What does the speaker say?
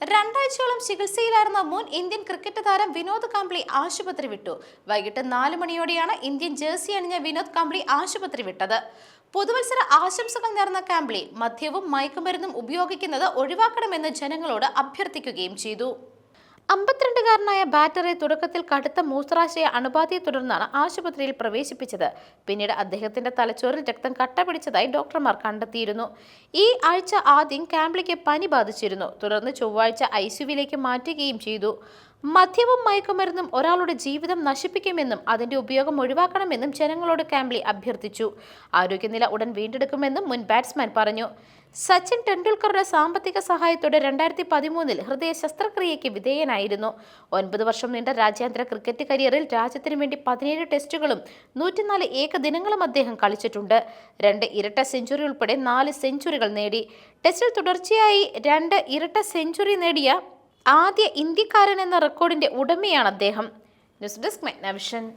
രണ്ടാഴ്ചയോളം ചികിത്സയിലായിരുന്ന മുൻ Indian cricket താരം വിനോദ് കാംബ്ലി ആശുപത്രി വിട്ടു. വൈകിട്ട് നാല് മണിയോടെയാണ് ഇന്ത്യൻ ജേഴ്സി അണിഞ്ഞ വിനോദ് കാംബ്ലി ആശുപത്രി വിട്ടത്. പുതുവത്സര ആശംസകൾ നേർന്ന കാംബ്ലി മദ്യവും മയക്കുമരുന്നും ഉപയോഗിക്കുന്നത് ഒഴിവാക്കണമെന്ന് ജനങ്ങളോട് അഭ്യർത്ഥിക്കുകയും ചെയ്തു. അമ്പത്തിരണ്ടുകാരനായ ബാറ്ററെ തുടക്കത്തിൽ കടുത്ത മൂത്രാശയ അണുബാധയെ തുടർന്നാണ് ആശുപത്രിയിൽ പ്രവേശിപ്പിച്ചത്. പിന്നീട് അദ്ദേഹത്തിന്റെ തലച്ചോറിൽ രക്തം കട്ട പിടിച്ചതായി ഡോക്ടർമാർ കണ്ടെത്തിയിരുന്നു. ഈ ആഴ്ച ആദ്യം കാംബ്ലിക്ക് പനി ബാധിച്ചിരുന്നു. തുടർന്ന് ചൊവ്വാഴ്ച ഐ മാറ്റുകയും ചെയ്തു. മദ്യവും മയക്കുമരുന്നും ഒരാളുടെ ജീവിതം നശിപ്പിക്കുമെന്നും അതിന്റെ ഉപയോഗം ഒഴിവാക്കണമെന്നും ജനങ്ങളോട് കാംബ്ലി അഭ്യർത്ഥിച്ചു. ആരോഗ്യനില ഉടൻ വീണ്ടെടുക്കുമെന്നും മുൻ ബാറ്റ്സ്മാൻ പറഞ്ഞു. സച്ചിൻ ടെണ്ടുൽക്കറുടെ സാമ്പത്തിക സഹായത്തോടെ രണ്ടായിരത്തി പതിമൂന്നിൽ ഹൃദയ ശസ്ത്രക്രിയയ്ക്ക് വിധേയനായിരുന്നു. ഒൻപത് വർഷം നീണ്ട രാജ്യാന്തര ക്രിക്കറ്റ് കരിയറിൽ രാജ്യത്തിനു വേണ്ടി പതിനേഴ് ടെസ്റ്റുകളും നൂറ്റിനാല് ഏകദിനങ്ങളും അദ്ദേഹം കളിച്ചിട്ടുണ്ട്. രണ്ട് ഇരട്ട സെഞ്ചുറി ഉൾപ്പെടെ നാല് സെഞ്ചുറികൾ നേടി. ടെസ്റ്റിൽ തുടർച്ചയായി രണ്ട് ഇരട്ട സെഞ്ചുറി നേടിയ ആദ്യ ഇന്ത്യക്കാരൻ എന്ന റെക്കോർഡിന്റെ ഉടമയാണ് അദ്ദേഹം. News desk മെഗ്നവിഷൻ.